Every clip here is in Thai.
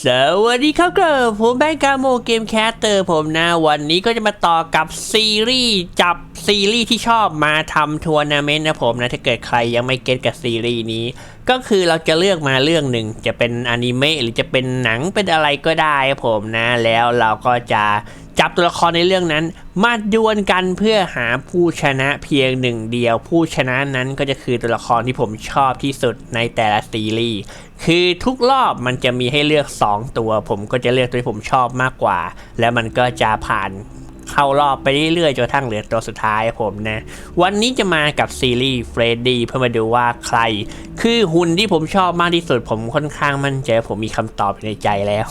สวัสดีครับเกิร์ผมแบงค์กาโมเกมแคสเตอร์ผมนะวันนี้ก็จะมาต่อกับซีรีส์จับซีรีส์ที่ชอบมาทำทัวร์นาเมนต์นะผมนะ ถ้าเกิดใครยังไม่เก็ตกับซีรีส์นี้ ก็คือเราจะเลือกมาเรื่องหนึ่งจะเป็นอนิเมะหรือจะเป็นหนังเป็นอะไรก็ได้ผมนะแล้วเราก็จะจับตัวละครในเรื่องนั้น มาดวลกันเพื่อหาผู้ชนะเพียงหนึ่งเดียว ผู้ชนะนั้นก็จะคือตัวละครที่ผมชอบที่สุดในแต่ละซีรีส์คือทุกรอบมันจะมีให้เลือก 2 ตัว ผมก็จะเลือกตัวที่ผมชอบมากกว่า แล้วมันก็จะผ่าน เข้ารอบไปเรื่อยๆจนกระทั่งเหลือตัวสุดท้ายผมนะ วันนี้จะมากับซีรีส์เฟรดดี้เพื่อมาดูว่าใคร คือหุ่นที่ผมชอบมากที่สุด ผมค่อนข้างมั่นใจผมมีคำตอบในใจแล้ว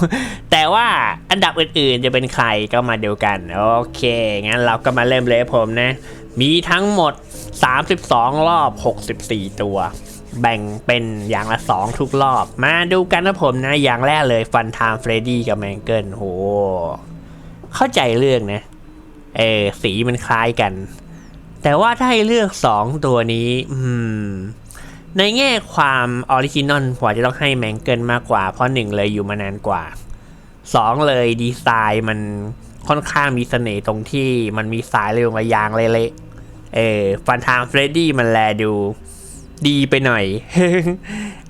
แต่ว่าอันดับอื่นๆจะเป็นใครก็มาดูกัน โอเค งั้นเราก็มาเริ่มเลยผมนะ มีทั้งหมด 32 รอบ 64 ตัวแบ่งเป็นอย่างละ 2 ทุกรอบ มาดูกันนะผมนะ อย่างแรกเลยฟันไทม์เฟรดดี้กับแมงเกิลโห เข้าใจเรื่องนะ เออสีมันคล้ายกัน แต่ว่าถ้าให้เลือก 2 ตัวนี้ อืม ในแง่ความออริจินอลผมอาจะต้องให้แมงเกิลมากกว่า เพราะหนึ่งเลยอยู่มานานกว่าสองเลยดีไซน์มันค่อนข้างมีเสน่ห์ตรงที่มันมีสายเรื่องระยางเละๆเออฟันทางเฟรดดี้มันแลดูดีไปหน่อย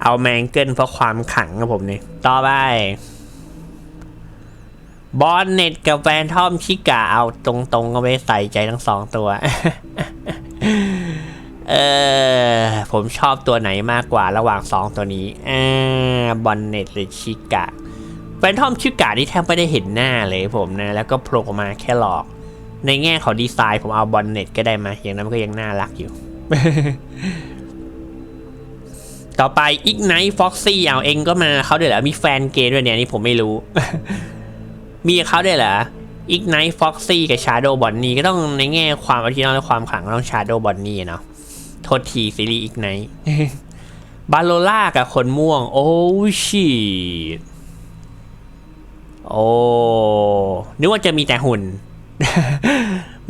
เอาแมงเกิลเพราะความขังครับผมนี่ต่อไป บอลเน็ตกับแฟนทอมชิกาเอาตรงๆก็ไม่ใส่ใจทั้งสองตัว เออผมชอบตัวไหนมากกว่าระหว่างสองตัวนี้อบอลเน็ตหรือชิกาแฟนทอมชิกาที่แทบไม่ได้เห็นหน้าเลยผมนะ แล้วก็โผล่มาแค่หลอก ในแง่ของดีไซน์ผมเอาบอลเน็ตก็ได้มาอย่างนั้นก็ยังน่ารักอยู่ ต่อไปอีกไนท์ฟ็อกซี่เอาเองก็มาเขาเด้วยเหรอมีแฟนเกย์ด้วยเนี่ยนี่ผมไม่รู้ มีเขาด้วยเหรออีกไนท์ฟ็อกซี่กับชาโดบอนนี่ก็ต้องในแง่ความออริจินอลและความขลังก็ต้องชาโดบอนนี่เนาะโทษทีซีรีส์อีกไนท์บาโลล่ากับคนม่วง โอ้ชีตโอ้นึกว่าจะมีแต่หุ่น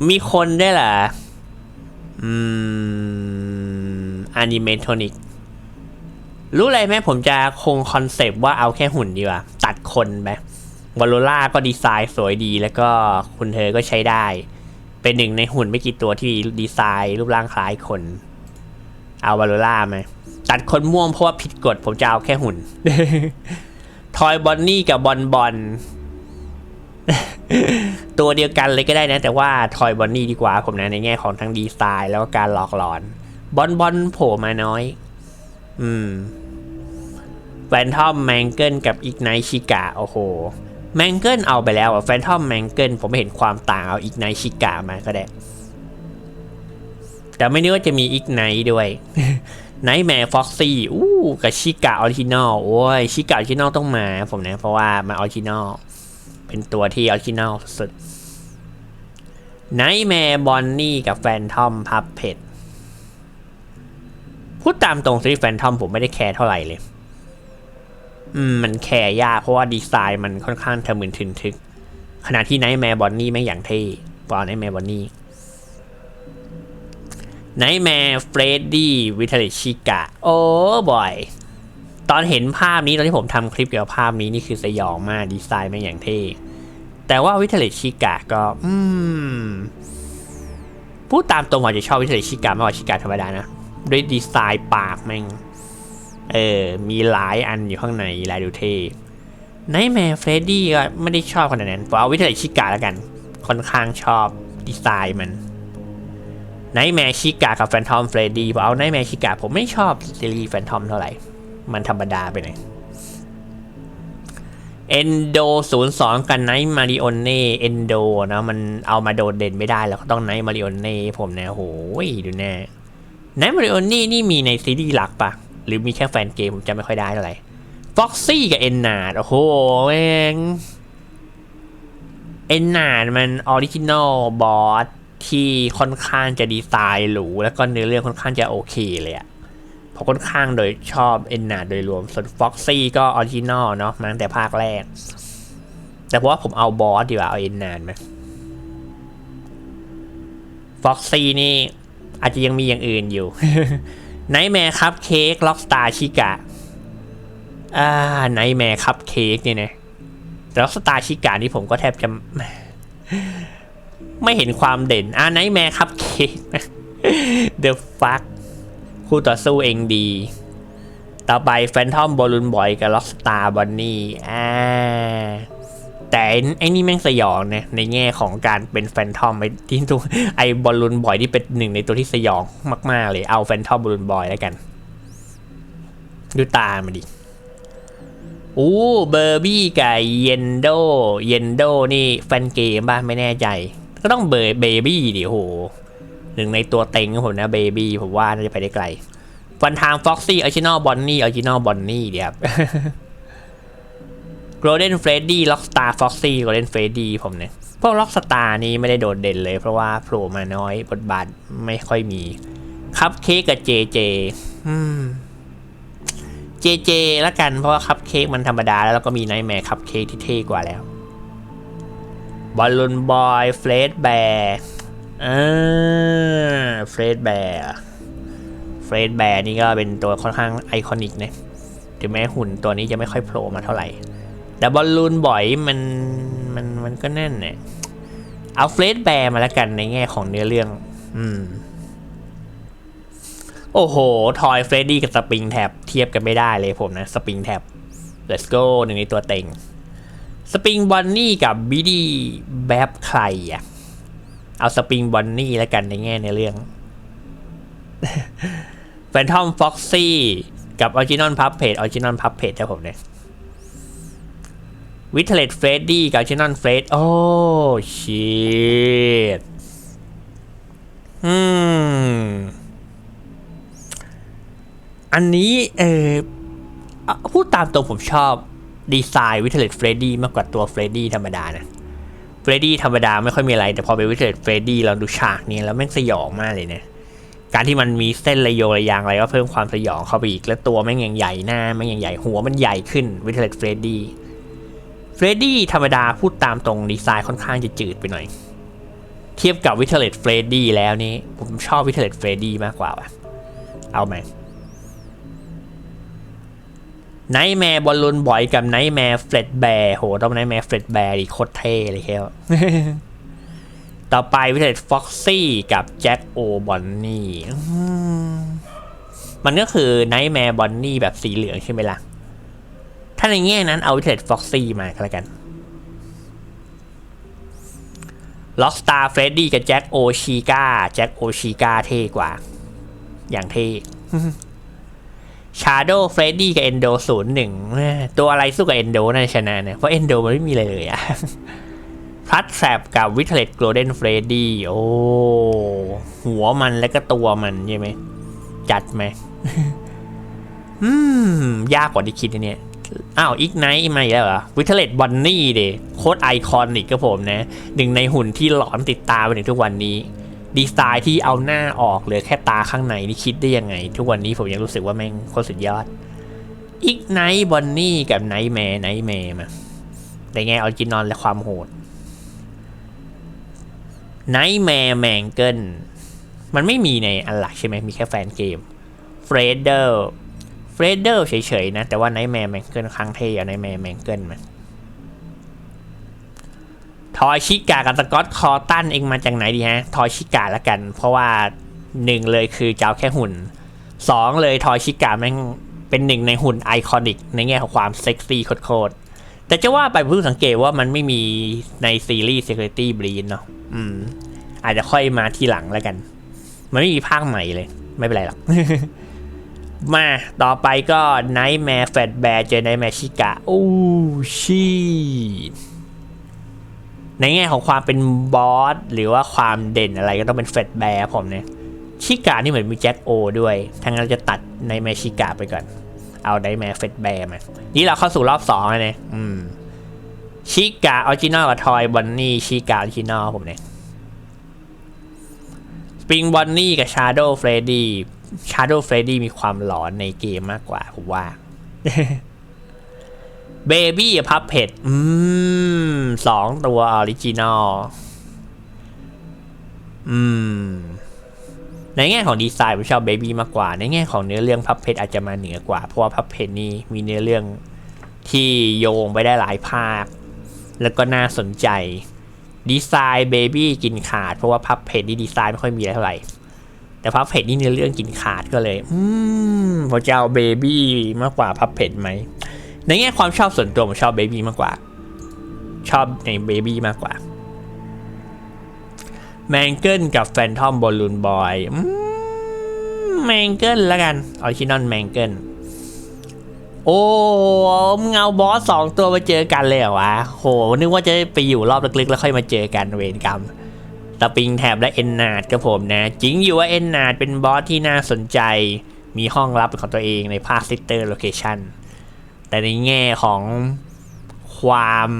มีคนได้เหรออืมอนิเมทอนิกรู้อะไรไหมผมจะคงคอนเซปต์ว่าเอาแค่หุ่นดีกว่า ตัดคนไป วอลโลล่าก็ดีไซน์สวยดี แล้วก็คุณเธอก็ใช้ได้ เป็นหนึ่งในหุ่นไม่กี่ตัวที่ดีไซน์รูปร่างคล้ายคน เอาวอลโลล่าไหมตัดคนม่วงเพราะว่าผิดกฎผมจะเอาแค่หุ่น ทอยบอนนี่กับบอลบอลตัวเดียวกันเลยก็ได้นะ แต่ว่าทอยบอนนี่ดีกว่าผมนะในแง่ของทั้งดีไซน์แล้วก็การหลอกหลอน บอลบอลโผล่มาน้อย อืมแฟนทอมแมงเกิลกับอีกไนชิกาโอ้โห แมงเกิลเอาไปแล้วอะแฟนทอมแมงเกิลผมไม่เห็นความต่างเอาอีกไนชิกามาก็ได้ แต่ไม่นึกว่าจะมีอีกไนด้วยไนท์แมร์ฟ็อกซี่อู้กับชิกาออริจินอลโอ้ยชิกาออริจินอลต้องมาผมนะ เพราะว่ามันออริจินอลเป็นตัวที่ออริจินอลสุดไนท์แมร์บอนนี่กับแฟนทอมพับเพดพูดตามตรงซีแฟนทอมผมไม่ได้แคร์เท่าไหร่เลยอื มันแคร์ยากเพราะว่าดีไซน์มันค่อนข้างทะมึนทึนทึก ขณะที่ไนท์แมร์บอนนี่แม่งอย่างเท่ปอนไนท์แมร์บอนนี่ไนท์แมร์เฟรดดี้วิทเลชิกะ โอ้บอย ตอนเห็นภาพนี้ตอนที่ผมทำคลิปเกี่ยวกับภาพนี้นี่คือสยองมากดีไซน์แม่งอย่างเท่แต่ว่าวิทเลชิกะก็ อืมพูดตามตรงว่าจะชอบวิทเลชิกะมากกว่าชิกะธรรมดานะ ด้วยดีไซน์ปากแม่ง เออ มีหลายอันอยู่ข้างในลายดูเท่ไนท์แมร์เฟรดดี้ก็ไม่ได้ชอบขนาดนั้นผมเอาวิทยาชิกาแล้วกัน ค่อนข้างชอบดีไซน์มันไนท์แมร์ชิกากับแฟนทอมเฟรดดี้ผมเอาไนท์แมร์ชิกาผมไม่ชอบซีรีส์แฟนทอมเท่าไหร่ มันธรรมดาไปหน่อยเอนโดศูนย์สองกับไนท์มาริโอเน่เอนโดนะมันเอามาโดดเด่นไม่ได้แล้วก็ต้องไนท์มาริโอเน่ผมนะโหยดูแน่ไนท์มาริโอเน่นี่มีในซีรีส์หลักปะ หรือมีแค่แฟนเกมผมจำไม่ค่อยได้เท่าไหร่ฟ็อกซี่กับเอ็นนาดโอ้โหแม่งเอ็นนาดมันออริจินอลบอสที่ค่อนข้างจะดีไซน์หรูแล้วก็เนื้อเรื่องค่อนข้างจะโอเคเลยอะผมค่อนข้างโดยชอบเอ็นนาดโดยรวมส่วนฟ็อกซี่ก็ออริจินอลเนาะมาตั้งแต่ภาคแรก แต่เพราะว่าผมเอาบอสดีกว่าเอาเอ็นนาดมฟ็อกซี่นี่อาจจะยังมีอย่างอื่นอยู่ ไนท์แมร์ครับเค้กล็อกสตาร์ชิกะอ่าไนแมร์คัพเค้กเนี่ยนะแล้วสตาร์ชิกานี่ผมก็แทบจะ ไม่เห็นความเด่นอ่าไนแมร์คัพเค้กเดอะฟักคู่ต่อสู้เองดี ต่อไปแฟนทอมบอลลูนบอยกับล็อกสตาร์บอนนี่อ่า แต่ไอ้นี่แม่งสยองนะในแง่ของการเป็นแฟนทอมไอ้ที่ตัวไอ้บอลลูนบอยที่เป็นหนึ่งในตัวที่สยองมาก ๆ เลยเอาแฟนทอมบอลลูนบอยแล้วกัน ดูตามันดิอู้เบอร์บี้กับเยนโดเยนโดนี่แฟนเกมบ้างไม่แน่ใจ ก็ต้องเบอร์เบบี้ดิโหหนึ่งในตัวเต็งของผมนะเบบี้ผมว่าน่าจะไปได้ไกลฟันทางฟ็อกซี่ออริจินอลบอนนี่ออริจินอลบอนนี่เดี๋ยวครับ Golden Freddy Rockstar Foxy Golden Freddy ผมเนี่ย พวก Rockstar นี่ไม่ได้โดดเด่นเลย เพราะว่าโผล่มาน้อยบทบาทไม่ค่อยมีคัพเค้กกับ JJ อืม JJ ละกันเพราะว่าคัพเค้กมันธรรมดาแล้วเราก็มีไนท์แมร์คัพเค้กที่เท่กว่าแล้วบอลลูนบอยเฟรดแบร์อ่าเฟรดแบร์เฟรดแบร์นี่ก็เป็นตัวค่อนข้างไอคอนิกนะถึงแม้หุ่นตัวนี้จะไม่ค่อยโผล่มาเท่าไหร่ แต่บอลลูนบ่อยมันมันมันก็แน่นเนี่ยเอาเฟรดแบร์มาแล้วกันในแง่ของเนื้อเรื่อง อืม โอ้โห ทอยเฟรดดี้กับสปริงแท็บเทียบกันไม่ได้เลยผมนะ สปริงแท็บ let's go หนึ่งในตัวเต็ง สปริงบอนนี่กับบิดี้แบบใครอะ เอาสปริงบอนนี่แล้วกันในแง่ในเรื่องแฟนทอมฟ็อกซี่กับออริจินอลพับเพจออริจินอลพับเพจครับผมเนี่ย วิทเลตเฟรดดี้กับออรินอลเฟรดโอ้ชิตอืม อันนี้เออพูดตามตรงผมชอบดีไซน์วิทเลตเฟรดดี้มากกว่าตัวเฟรดดี้ธรรมดานะเฟรดดี้ธรรมดาไม่ค่อยมีอะไร แต่พอเป็นวิทเลตเฟรดดี้เราดูฉากนี้แล้วแม่งสยองมากเลยเนี่ยการที่มันมีเส้นระโยงระยางอะไรก็เพิ่มความสยองเข้าไปอีก แล้วตัวแม่งยังใหญ่หน้าแม่งยังใหญ่หัวมันใหญ่ขึ้นวิทเลตเฟรดดี้ เฟรดดี้ธรรมดาพูดตามตรงดีไซน์ค่อนข้างจะจืดไปหน่อย เทียบกับวิเทเลตเฟรดดี้แล้วนี่ผมชอบวิเทเลตเฟรดดี้มากกว่าว่ะ เอาไหมไนท์แมร์บอลลูนบอยกับไนท์แมร์เฟลดแบร์โหต้องไนท์แมร์เฟลดแบร์ดิโคตรเท่เลยแค่ต่อไปวิเทจฟ็อกซี่กับแจ็คโอบอนนี่มันก็คือไนท์แมร์บอนนี่แบบสีเหลืองใช่ไหมล่ะ ถ้าในแง่นั้นเอาวิเทจฟ็อกซี่มาก็แล้วกันล็อกสตาร์เฟรดดี้กับแจ็คโอชิก้าแจ็คโอชิก้าเท่กว่า อย่างเท่ชาโดเฟรดดี้กับเอนโดศูนย์หนึ่งตัวอะไรสู้กับเอนโดน่าชนะเนี่ยเพราะเอนโดมันไม่มีอะไรเลยอะพลัดแทรบกับวิเทเลตโกลเด้นเฟรดดี้โอ้หัวมันแล้วก็ตัวมันใช่ไหมจัดไหมอืม ยากกว่าที่คิดนะเนี่ย อ้าวอีกไนท์มาอีกแล้วเหรอวิทเลตบอนนี่เดโคตรไอคอนิกกับผมนะหนึ่งในหุ่นที่หลอนติดตามไปถึงทุกวันนี้ ดีไซน์ที่เอาหน้าออกเหลือแค่ตาข้างในนี่คิดได้ยังไง ทุกวันนี้ผมยังรู้สึกว่าแม่งโคตรสุดยอดอีกไนท์บอนนี่กับไนท์แมร์ไนท์แมร์มาในแง่ออริจินอลและความโหดไนท์แมร์แมงเกิลมันไม่มีในอันหลักใช่ไหมมีแค่แฟนเกมเฟรเดอร์ เฟรเดอร์เฉยๆนะ แต่ว่าไนท์แมร์แมงเกิลครั้งเท่เอาไนท์แมร์แมงเกิลมาทอยชิกากับสกอตคอตันเองมาจากไหนดีฮะ ทอยชิกาละกัน เพราะว่าหนึ่งเลยคือเจะเอาแค่หุ่นสองเลยทอยชิกาแม่งเป็นหนึ่งในหุ่นไอคอนิก ในแง่ของความเซ็กซี่โคตรๆแต่จะว่าไปเพิ่งสังเกตว่ามันไม่มีในซีรีส์ Security Breach เนาะอืม อาจจะค่อยมาทีหลังแล้วกัน มันไม่มีภาคใหม่เลย ไม่เป็นไรหรอก มาต่อไปก็ Nightmare Fat Bear เจอ Nightmare ชิกาโอ้ชีในแง่ของความเป็นบอสหรือว่าความเด่นอะไรก็ต้องเป็นเฟดแบร์ผมเนี่ยชิกานี่เหมือนมีแจ็คโอด้วยทั้งนั้นเราจะตัดในแมชิกาไปก่อน เอาไดแมเฟดแบร์มา นี่เราเข้าสู่รอบสองแล้วเนี่ยอืมชิกาออริจินอลกับทอยบอนนี่ชิกาออริจินอลผมเนี่ยสปริงบอนนี่กับชาร์โดเฟรดี้ ดี้ชาร์โดเฟรดดี้มีความหลอนในเกมมากกว่าผมว่าเบบี้พับเพดอืมสองตัวออริจินอลอืม ในแง่ของดีไซน์ผมชอบเบบี้มากกว่า ในแง่ของเนื้อเรื่องพับเพดอาจจะมาเหนือกว่า เพราะว่าพับเพดนี่มีเนื้อเรื่องที่โยงไปได้หลายภาค แล้วก็น่าสนใจ ดีไซน์เบบี้กินขาด เพราะว่าพับเพจนี่ดีไซน์ไม่ค่อยมีอะไรเท่าไหร่ แต่พับเพจนี่เนื้อเรื่องกินขาดก็เลย อืมผมจะเอาเบบี้มากกว่าพับเพจไหม ในแง่ความชอบส่วนตัวผมชอบเบบี้มากกว่า ชอบในเบบี้มากกว่าแมงเกิลกับแฟนทอมบอลลูนบอยแมงเกิลแล้วกันออริจินอลแมงเกิลโอ้มึงเอาบอสสองตัวมาเจอกันเลยเหรอวะ โห นึกว่าจะไปอยู่รอบลึกๆ แล้วค่อยมาเจอกันเวรกรรม ตะปิงแถบและเอ็นนาดกับผมนะจริงอยู่ว่าเอ็นนาดเป็นบอสที่น่าสนใจ มีห้องลับเป็นของตัวเองในภาคซิสเตอร์โลเคชันแต่ในแง่ของความ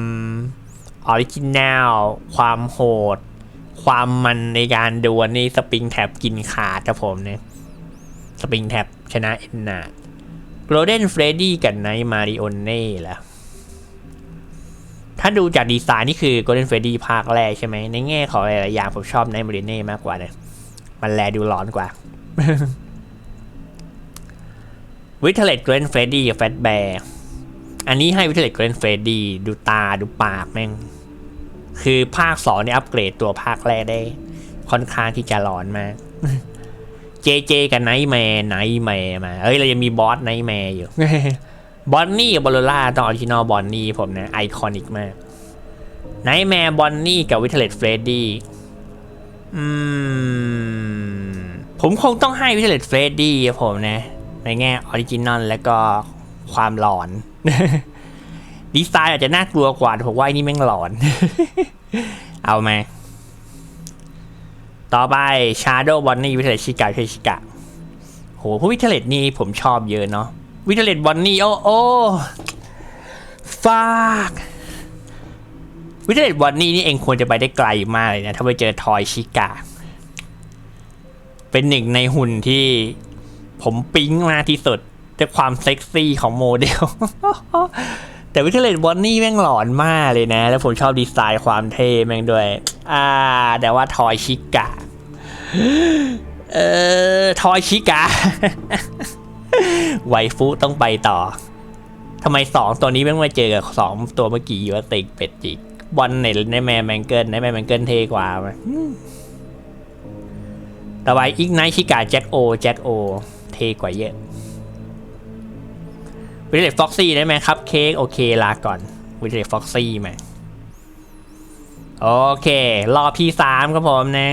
ออริจินัลความโหด ความมันในการดวลนี่สปริงแท็บกินขาดครับผมเนี่ยสปริงแท็บชนะเอ็นนาดโกลเด้นเฟรดดี้กับไนท์มาริโอเน่ล่ะ ถ้าดูจากดีไซน์นี่คือ Golden Freddy ภาคแรกใช่ไหม ในแง่ของหลายๆอย่างผมชอบไนมาริเน่มากกว่านะ มันแลดูร้อนกว่าวิเทเลตเกรนเฟรดดี้กับแฟตแบร์อันนี้ให้วิเทเลตเกรนเฟรดดี้ดูตาดูปากแม่ง คือภาคสองเนี่ยอัปเกรดตัวภาคแรกได้ ค่อนข้างที่จะหลอนมาก เจเจกับไนท์แมร์ไนท์แมร์มา เอ้ย เรายังมีบอสไนท์แมร์อยู่ บอนนี่กับบอลล่าตอนออริจินอลบอนนี่ผมนะไอคอนิกมากไนท์แมร์บอนนี่กับวิเทเลตเฟรดดี้อืมผมคงต้องให้วิเทเลตเฟรดดี้ผมนะ ในแง่ออริจินอลแล้วก็ความหลอนดีไซน์อาจจะน่ากลัวกว่าแต่ผมว่าอ้นี่แม่งหลอน เอาไหมต่อไป Shadow Bonnie วิเทเลตชิกาเทชิกะโหพวกวิเทเลตนี่ผมชอบเยอะเนาะ วิเทเลตบอนนี่โอ้โอ้ฟากวิเทเลตบอนนี่นี่เองควรจะไปได้ไกลมากเลยนะ ถ้าไปเจอทอยชิกา เป็นหนึ่งในหุ่นที่ผมปิ๊งมาที่สุดด้วยความเซ็กซี่ของโมเดล แต่วิเทเลตบอนนี่แม่งหลอนมากเลยนะ แล้วผมชอบดีไซน์ความเท่แม่งด้วย อ่า แต่ว่าทอยชิกา เออทอยชิกา ไวฟุต้องไปต่อทำไมสองตัวนี้แม่มาเจอกับสองตัวเมื่อกี้อยู่ว่าติกเป็ดจิกบอลเน็ตในแมนแมงเกิลในแมนแมงเกิลเทกว่าไหมต่อไปอีกไนชิกาแจ็คโอแจ็คโอเทกว่าเยอะวิลเลตฟ็อกซี่ได้ไหมครับเค้กโอเคลาก่อนวิลเลตฟ็อกซี่มาโอเค รอบที่สามครับผมนะ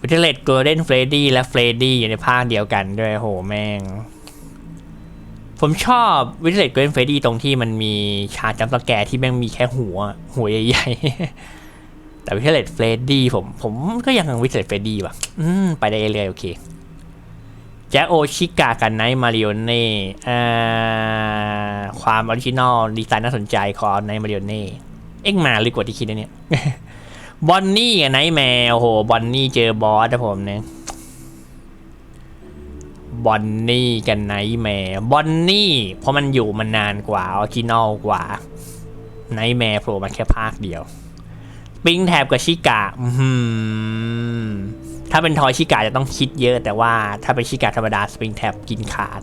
วิลเลตโกลเด้นเฟรดดี้และเฟรดดี้อยู่ในภาคเดียวกันด้วยโหแม่ง ผมชอบวิเลตโกลเด้นเฟดดี้ตรงที่มันมีฉากจำสแกร์ที่แม่งมีแค่หัว หัวใหญ่ๆ แต่วิเลตเฟรดดี้ผม ผมก็ยังวิเลตเฟรดดี้ว่ะ อืม ไปได้เรื่อยโอเคแจ็คโอชิกากับไนมาริโอเน่อ่าความออริจินอลดีไซน์น่าสนใจของไนมาริโอเน่เอ็งมาลึกกว่าที่คิดนะเนี่ยบอนนี่กับไนแมวโหบอนนี่เจอบอสนะผมเนี่ย บอนนี่กับไนแมวบอนนี่เพราะมันอยู่มานานกว่าออริจินอลกว่าไนแมวโผล่มาแค่ภาคเดียว ปิงแถบกับชิกะอื้อหือถ้าเป็นทอยชิกะจะต้องคิดเยอะ แต่ว่าถ้าเป็นชิกะธรรมดาสปริงแท็บกินขาด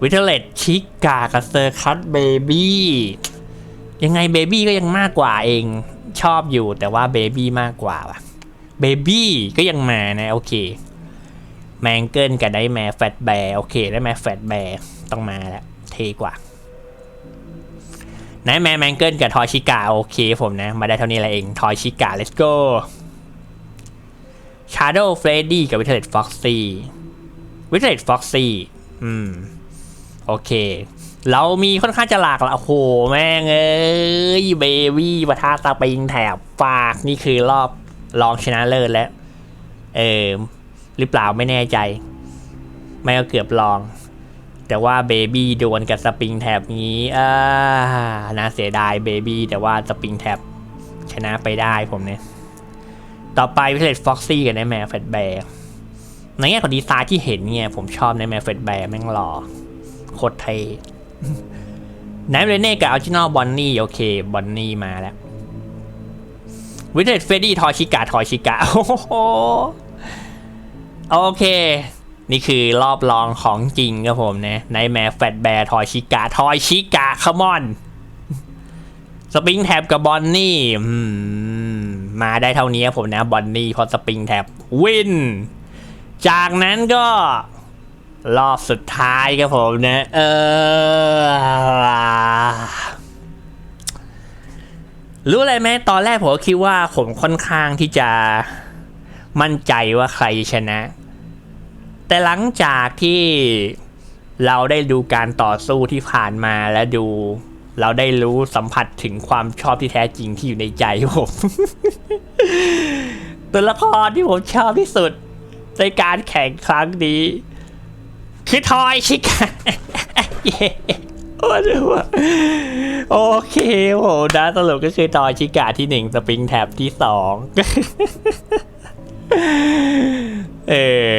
วิเทเลตชิกะกับเซอร์คัตเบบี้ยังไงเบบี้ก็ยังมากกว่าเองชอบอยู่แต่ว่าเบบี้มากกว่าว่ะเบบี้ก็ยังมานะ โอเค แมงเกิลกับได้แมแฟตแบร์โอเคได้แมแฟตแบร์ต้องมาแล้วเทกว่านายแมนแมงเกิลกับทอยชิกาโอเคผมนะ มาได้เท่านี้แหละเองทอยชิกา let's go Shadow Freddy กับ Violet Foxy Violet Foxy อืม โอเค เรามีค่อนข้างจะหลากลายโอ้โห แม่งเอ้ยเบบี้ปะทะตาปิงแถบฝาก นี่คือรอบรองชนะเลิศแล้ว เออ หรือเปล่าไม่แน่ใจ ไม่ก็เกือบลอง แต่ว่าเบบี้โดนกับสปริงแท็บนี้อ่าน่าเสียดายเบบี้แต่ว่าสปริงแท็บชนะไปได้ผมเนี่ย ต่อไปพิเศษฟ็อกซี่กับในแมวเฟดแบร์ในแง่ของดีไซน์ที่เห็นเนี่ยผมชอบในแมวเฟดแบร์แม่งหล่อโคตรเท่ไนท์เรเน่กับอัลจินอลบอนนี่โอเคบอนนี่มาแล้ววิเทศเฟดดี้ทอยชิกาทอยชิกาโอ้โห โอเค นี่คือรอบรองของจริงครับผมนะในแมฟแฟตแบร์ทอยชิกา ทอยชิกาคัมอน สปริงแท็บกับบอนนี่มาได้เท่านี้ครับผมนะบอนนี่พอสปริงแท็บวิน จากนั้นก็รอบสุดท้ายครับผมนะ เออ รู้อะไรไหมตอนแรกผมก็คิดว่าผมค่อนข้างที่จะ มั่นใจว่าใครชนะ แต่หลังจากที่เราได้ดูการต่อสู้ที่ผ่านมาและดู เราได้รู้สัมผัสถึงความชอบที่แท้จริงที่อยู่ในใจผมตัวละครที่ผมชอบที่สุด ในการแข่งครั้งนี้ คือทอยชิกาโอ้ดูว่าโอเคโหนะสรุปก็คือทอยชิกาที่หนึ่งสปริงแท็บที่สอง เออ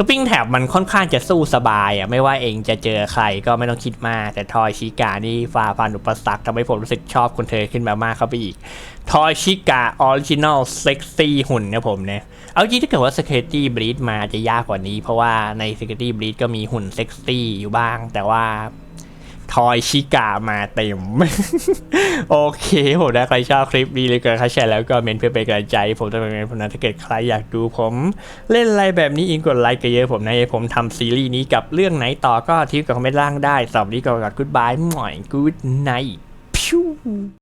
สปริงแท็บมันค่อนข้างจะสู้สบายอะไม่ว่าเองจะเจอใครก็ไม่ต้องคิดมาก แต่ทอยชิกานี่ฝ่าฟันอุปสรรคทำให้ผมรู้สึกชอบคนเธอขึ้นมามากเข้าไปอีก ทอยชิกาออริจินอลเซ็กซี่หุ่นนะผมเนี่ยเอาจริงถ้าเกิดว่า Security Breach มาจะยากกว่านี้ เพราะว่าใน Security Breach ก็มีหุ่นเซ็กซี่อยู่บ้าง แต่ว่า ทอยชิกามาเต็ม โอเคผมนะใครชอบคลิปนี้เลยเกิดใครแชร์แล้วก็เมนเพื่อเป็นกำลังใจ ผมจะเป็นเมนผมนะถ้าเกิดใครอยากดูผม เล่นอะไรแบบนี้อิงกดไลค์กันเยอะผมนะผมทำซีรีส์นี้กับเรื่องไหนต่อก็ทิ้งกับคอมเมนต์ล่างได้สำหรับนี้ก็กดกูดบายหน่อยกูดไนท์พิว